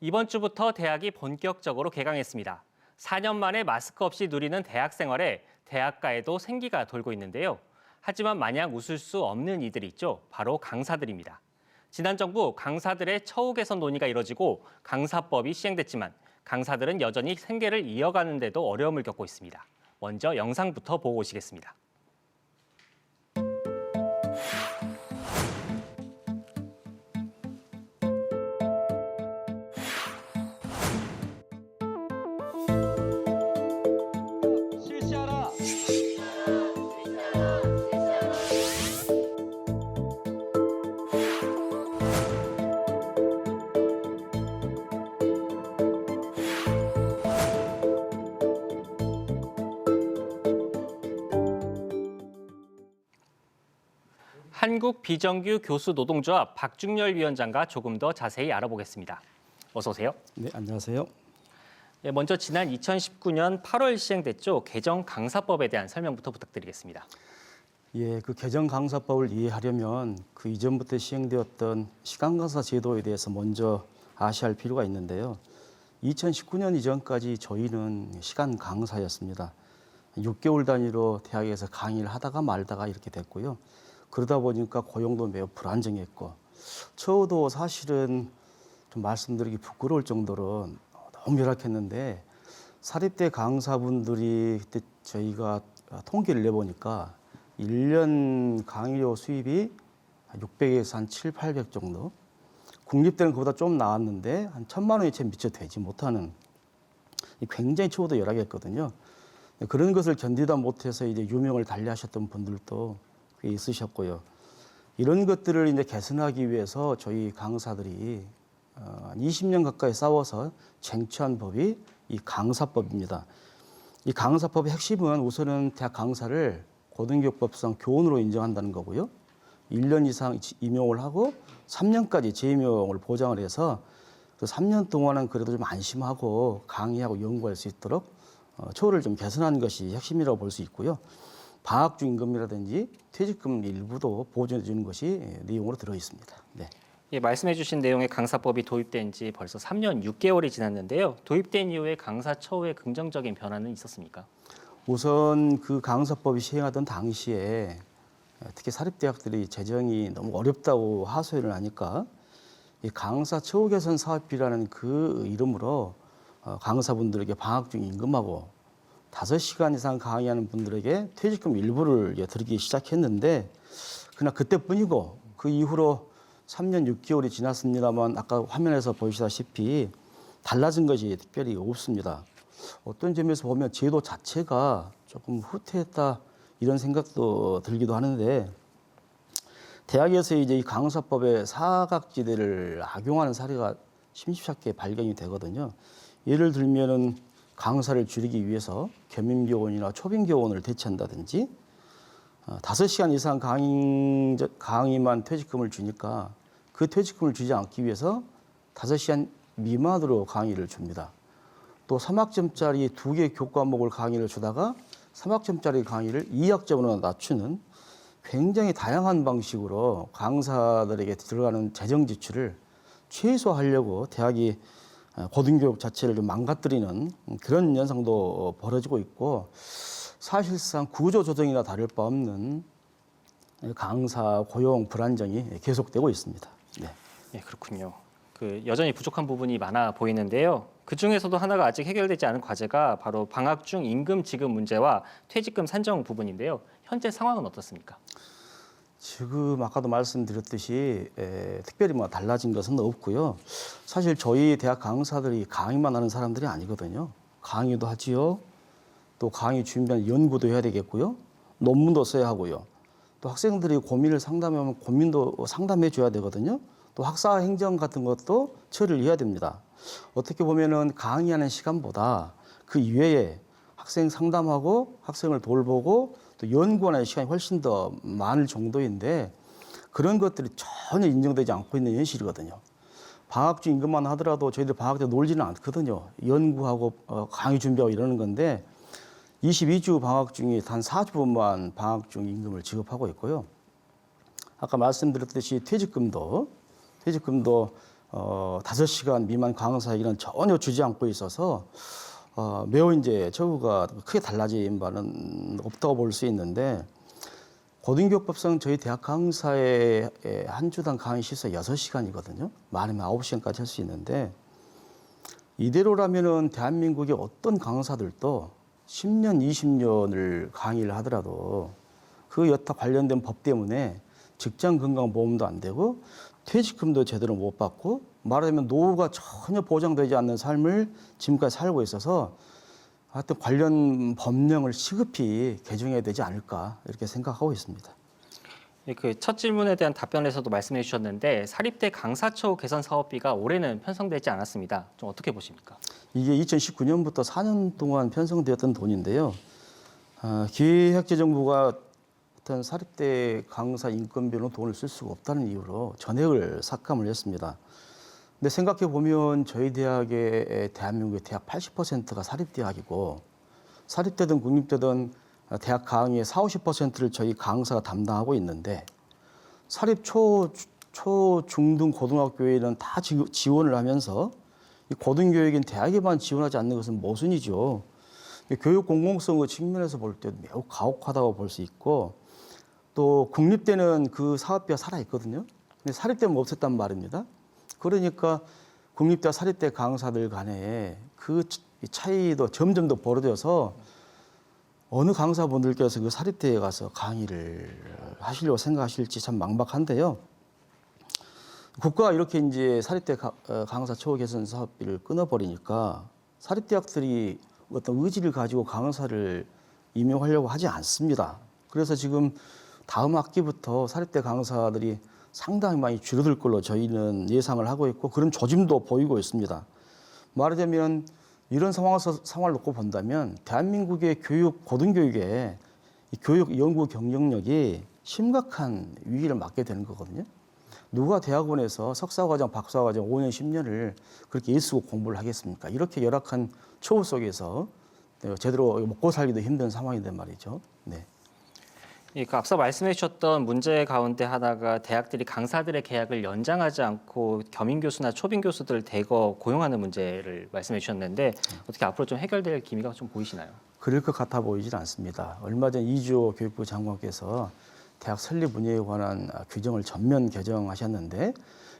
이번 주부터 대학이 본격적으로 개강했습니다. 4년 만에 마스크 없이 누리는 대학 생활에 대학가에도 생기가 돌고 있는데요. 하지만 마냥 웃을 수 없는 이들이 있죠. 바로 강사들입니다. 지난 정부 강사들의 처우 개선 논의가 이뤄지고 강사법이 시행됐지만 강사들은 여전히 생계를 이어가는 데도 어려움을 겪고 있습니다. 먼저 영상부터 보고 오시겠습니다. 한국 비정규 교수 노동조합 박중열 위원장과 조금 더 자세히 알아보겠습니다. 어서 오세요. 네, 안녕하세요. 예, 먼저 지난 2019년 8월 시행됐죠. 개정 강사법에 대한 설명부터 부탁드리겠습니다. 예, 그 개정 강사법을 이해하려면 그 이전부터 시행되었던 시간 강사 제도에 대해서 먼저 아셔야 할 필요가 있는데요. 2019년 이전까지 저희는 시간 강사였습니다. 6개월 단위로 대학에서 강의를 하다가 말다가 이렇게 됐고요. 그러다 보니까 고용도 매우 불안정했고 저도 사실은 좀 말씀드리기 부끄러울 정도로 너무 열악했는데 사립대 강사분들이 그때 저희가 통계를 내보니까 1년 강의료 수입이 600에서 한 7, 800 정도. 국립대는 그보다 좀 나왔는데 한 천만 원이 채 미처 되지 못하는 굉장히 초도 열악했거든요. 그런 것을 견디다 못해서 이제 유명을 달리하셨던 분들도 꽤 있으셨고요. 이런 것들을 이제 개선하기 위해서 저희 강사들이 어, 한 20년 가까이 싸워서 쟁취한 법이 이 강사법입니다. 이 강사법의 핵심은 우선은 대학 강사를 고등교육법상 교원으로 인정한다는 거고요. 1년 이상 임용을 하고 3년까지 재임용을 보장을 해서 그 3년 동안은 그래도 좀 안심하고 강의하고 연구할 수 있도록 어, 처우를 좀 개선하는 것이 핵심이라고 볼 수 있고요. 방학 중 임금이라든지 퇴직금 일부도 보존해 주는 것이 내용으로 들어 있습니다. 네. 예, 말씀해 주신 내용의 강사법이 도입된 지 벌써 3년 6개월이 지났는데요. 도입된 이후에 강사 처우에 긍정적인 변화는 있었습니까? 우선 그 강사법이 시행하던 당시에 특히 사립대학들이 재정이 너무 어렵다고 하소연을 하니까 이 강사 처우 개선 사업이라는 그 이름으로 어, 강사분들에게 방학 중 임금하고 다섯 시간 이상 강의하는 분들에게 퇴직금 일부를 이제 드리기 시작했는데 그러나 그때뿐이고 그 이후로 3년 6개월이 지났습니다만 아까 화면에서 보시다시피 달라진 것이 특별히 없습니다. 어떤 점에서 보면 제도 자체가 조금 후퇴했다 이런 생각도 들기도 하는데 대학에서 이제 이 강사법의 사각지대를 악용하는 사례가 심심찮게 발견이 되거든요. 예를 들면은 강사를 줄이기 위해서 겸임교원이나 초빙교원을 대체한다든지 어, 다섯 시간 이상 강의, 강의만 퇴직금을 주니까 그 퇴직금을 주지 않기 위해서 다섯 시간 미만으로 강의를 줍니다. 또 3학점짜리 두 개 교과목을 강의를 주다가 3학점짜리 강의를 2학점으로 낮추는 굉장히 다양한 방식으로 강사들에게 들어가는 재정 지출을 최소화하려고 대학이 어, 고등교육 자체를 좀 망가뜨리는 그런 현상도 벌어지고 있고 사실상 구조 조정이나 다를 바 없는 강사 고용 불안정이 계속되고 있습니다. 네. 예, 그렇군요. 그 여전히 부족한 부분이 많아 보이는데요. 그 중에서도 하나가 아직 해결되지 않은 과제가 바로 방학 중 임금 지급 문제와 퇴직금 산정 부분인데요. 현재 상황은 어떻습니까? 지금 아까도 말씀드렸듯이 에, 특별히 뭐 달라진 것은 없고요. 사실 저희 대학 강사들이 강의만 하는 사람들이 아니거든요. 강의도 하지요. 또 강의 준비한 연구도 해야 되겠고요. 논문도 써야 하고요. 또 학생들이 고민을 상담하면 고민도 상담해 줘야 되거든요. 또 학사 행정 같은 것도 처리를 해야 됩니다. 어떻게 보면은 강의하는 시간보다 그 이외에 학생 상담하고 학생을 돌보고 또 연구하는 시간이 훨씬 더 많을 정도인데 그런 것들이 전혀 인정되지 않고 있는 현실이거든요. 방학 중 임금만 하더라도 저희들 방학 때 놀지는 않거든요. 연구하고 어, 강의 준비하고 이러는 건데 22주 방학 중에 단 4주분만 방학 중 임금을 지급하고 있고요. 아까 말씀드렸듯이 퇴직금도 퇴직금도 어, 5시간 미만 강사 일은 전혀 주지 않고 있어서 어, 매우 이제 처우가 크게 달라진 바는 없다고 볼 수 있는데 고등교육법상 저희 대학 강사의 에, 한 주당 강의 시수 6시간이거든요. 많으면 9시간까지 할 수 있는데 이대로라면은 대한민국의 어떤 강사들도 10년, 20년을 강의를 하더라도 그 여타 관련된 법 때문에 직장 건강 보험도 안 되고 퇴직금도 제대로 못 받고 말하자면 노후가 전혀 보장되지 않는 삶을 지금까지 살고 있어서 하여튼 관련 법령을 시급히 개정해야 되지 않을까 이렇게 생각하고 있습니다. 그첫 질문에 대한 답변에서도 말씀해 주셨는데 사립대 강사처우 개선 사업비가 올해는 편성되지 않았습니다. 좀 어떻게 보십니까? 이게 2019년부터 4년 동안 편성되었던 돈인데요. 아, 기획재정부가 어떤 사립대 강사 인건비로 돈을 쓸 수가 없다는 이유로 전액을 삭감을 했습니다. 근데 생각해 보면 저희 대학의 대한민국의 대학 80%가 사립대학이고 사립대든 국립대든 대학 강의의 4, 50%를 저희 강사가 담당하고 있는데 사립 초, 초, 중등 고등학교에는 다 지- 지원을 하면서 이 고등교육인 대학에만 지원하지 않는 것은 모순이죠. 이 교육 공공성의 측면에서 볼 때 매우 가혹하다고 볼 수 있고 또 국립대는 그 사업비가 살아 있거든요. 근데 사립대는 없었단 말입니다. 그러니까 국립대 사립대 강사들 간에 그 차이도 점점 더 벌어져서 어느 강사분들께서 그 사립대에 가서 강의를 하시려고 생각하실지 참 막막한데요. 국가가 이렇게 이제 사립대 가- 어, 강사 처우 개선 사업비를 끊어버리니까 사립대학들이 어떤 의지를 가지고 강사를 임용하려고 하지 않습니다. 그래서 지금 다음 학기부터 사립대 강사들이 상당히 많이 줄어들 걸로 저희는 예상을 하고 있고 그런 조짐도 보이고 있습니다. 말하자면 이런 상황에서 상황을 놓고 본다면 대한민국의 교육 고등교육의 이 교육 연구 경쟁력이 심각한 위기를 맞게 되는 거거든요. 누가 대학원에서 석사과정, 박사과정 5년, 10년을 그렇게 일쓰고 공부를 하겠습니까? 이렇게 열악한 초우 속에서 제대로 먹고 살기도 힘든 상황인데 말이죠. 네. 예, 그 앞서 말씀해 주셨던 문제 가운데 하나가 대학들이 강사들의 계약을 연장하지 않고 겸임 교수나 초빙 교수들을 대거 고용하는 문제를 말씀해 주셨는데 어떻게 앞으로 좀 해결될 기미가 좀 보이시나요? 그럴 것 같아 보이질 않습니다. 얼마 전 이주호 교육부 장관께서 대학 설립 운영에 관한 규정을 전면 개정하셨는데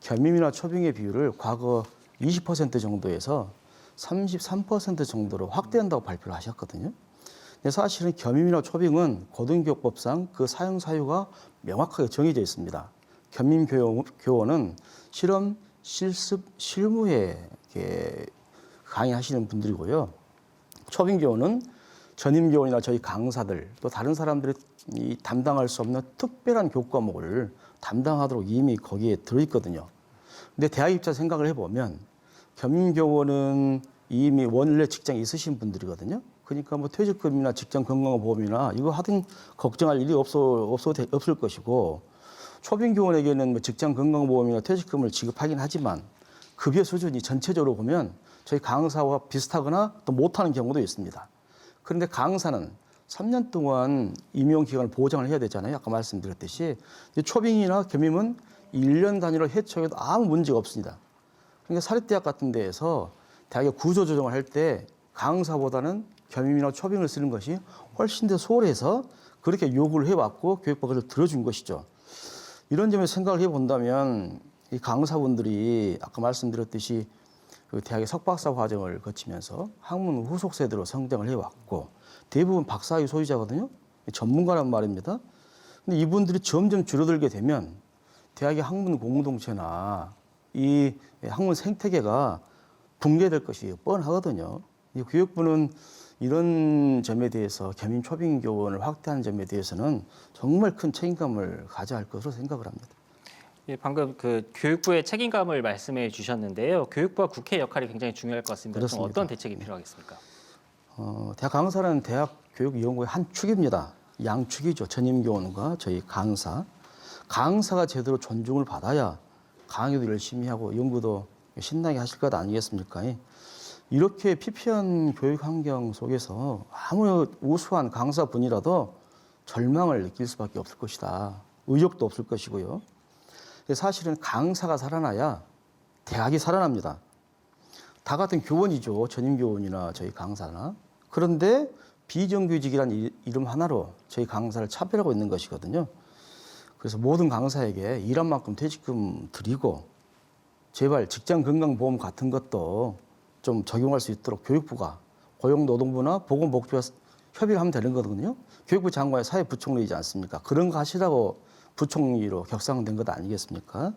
겸임이나 초빙의 비율을 과거 20% 정도에서 33% 정도로 확대한다고 발표를 하셨거든요. 근데 사실은 겸임이나 초빙은 고등교육법상 그 사용 사유가 명확하게 정해져 있습니다. 겸임 교원- 교원은 실험, 실습, 실무에 강의하시는 분들이고요. 초빙 교원은 전임 교원이나 저희 강사들 또 다른 사람들이 이 담당할 수 없는 특별한 교육 과목을 담당하도록 이미 거기에 들어 있거든요. 근데 대학 입장 생각을 해보면 겸임 교원은 이미 원래 직장에 있으신 분들이거든요. 그러니까 뭐 퇴직금이나 직장 건강보험이나 이거 하든 걱정할 일이 없어 없어 없을 것이고 초빙 교원에게는 뭐 직장 건강보험이나 퇴직금을 지급하긴 하지만 급여 수준이 전체적으로 보면 저희 강사와 비슷하거나 또 못하는 경우도 있습니다. 그런데 강사는 3년 동안 임용 기간을 보장을 해야 되잖아요. 아까 말씀드렸듯이 초빙이나 겸임은 1년 단위로 해촉해도 아무 문제가 없습니다. 그러니까 사립대학 같은 데에서 대학의 구조 조정을 할 때 강사보다는 겸임이나 초빙을 쓰는 것이 훨씬 더 소홀해서 그렇게 요구를 해왔고 교육부가 들어준 것이죠. 이런 점에서 생각을 해본다면 이 강사분들이 아까 말씀드렸듯이 그 대학의 석박사 과정을 거치면서 학문 후속 세대로 성장을 해왔고 대부분 박사학위 소유자거든요. 전문가란 말입니다. 근데 이분들이 점점 줄어들게 되면 대학의 학문 공동체나 이 학문 생태계가 붕괴될 것이 뻔하거든요. 이 교육부는 이런 점에 대해서 겸임 초빙 교원을 확대하는 점에 대해서는 정말 큰 책임감을 가져야 할 것으로 생각을 합니다. 예, 방금 그 교육부의 책임감을 말씀해 주셨는데요. 교육부와 국회 역할이 굉장히 중요할 것 같습니다. 좀 그렇습니다. 어떤 대책이 필요하겠습니까? 어, 대학 강사는 대학 교육 연구의 한 축입니다. 양축이죠. 전임 교원과 저희 강사. 강사가 제대로 존중을 받아야 강의도 열심히 하고 연구도 신나게 하실 것 아니겠습니까? 이렇게 피폐한 교육 환경 속에서 아무 우수한 강사분이라도 절망을 느낄 수밖에 없을 것이다. 의욕도 없을 것이고요. 사실은 강사가 살아나야 대학이 살아납니다. 다 같은 교원이죠. 전임 교원이나 저희 강사나. 그런데 비정규직이란 이- 이름 하나로 저희 강사를 차별하고 있는 것이거든요. 그래서 모든 강사에게 일한 만큼 퇴직금 드리고 제발 직장 건강보험 같은 것도 좀 적용할 수 있도록 교육부가 고용노동부나 보건복지부가 협의를 하면 되는 거거든요. 교육부 장관이 사회부총리이지 않습니까? 그런 거 하시라고 부총리로 격상된 것 아니겠습니까?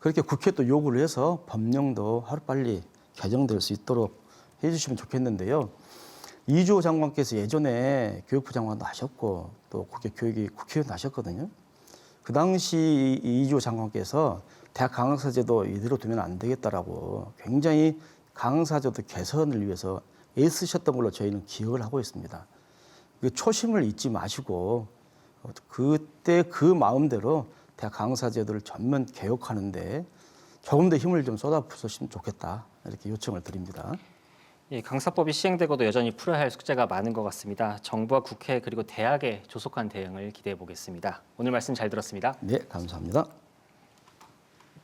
그렇게 국회 또 요구를 해서 법령도 하루빨리 개정될 수 있도록 해주시면 좋겠는데요. 이주호 장관께서 예전에 교육부 장관도 하셨고 또 국회 교육위 국회의원도 하셨거든요. 그 당시 이 이주호 장관께서 대학 강사제도 이대로 두면 안 되겠다라고 굉장히 강사제도 개선을 위해서 애쓰셨던 걸로 저희는 기억을 하고 있습니다. 그 초심을 잊지 마시고 어, 그때 그 마음대로 대학 강사제도를 전면 개혁하는데 조금 더 힘을 좀 쏟아부으시면 좋겠다 이렇게 요청을 드립니다. 예, 강사법이 시행되고도 여전히 풀어야 할 숙제가 많은 것 같습니다. 정부와 국회 그리고 대학의 조속한 대응을 기대해 보겠습니다. 오늘 말씀 잘 들었습니다. 네, 감사합니다.